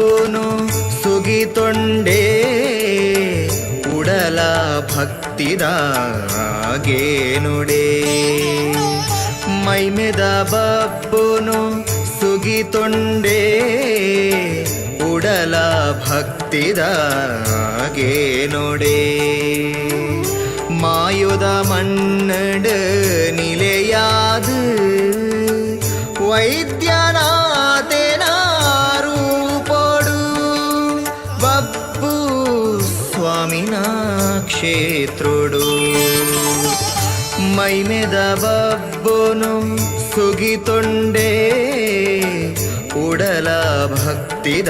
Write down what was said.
ಬಬ್ಬುನು ಸುಗಿತೊಂಡೇ ಉಡಲ ಭಕ್ತಿದಾಗೇನುಡೇ ಮೈಮೆದ ಬಬ್ಬುನು ಸುಗಿತೊಂಡೇ ಉಡಲ ಭಕ್ತಿದಾಗೇನುಡೇ மாயுத மன்னடு நிலையாது వైద్యనాథేనారూపడు స్వామిన క్షేత్రుడు ಮೈಮೆದ ಬಬ್ಬುನು ಸುಗಿತೊಂಡೇ ಉಡಲ ಭಕ್ತಿದಾಗೇನುಡೇ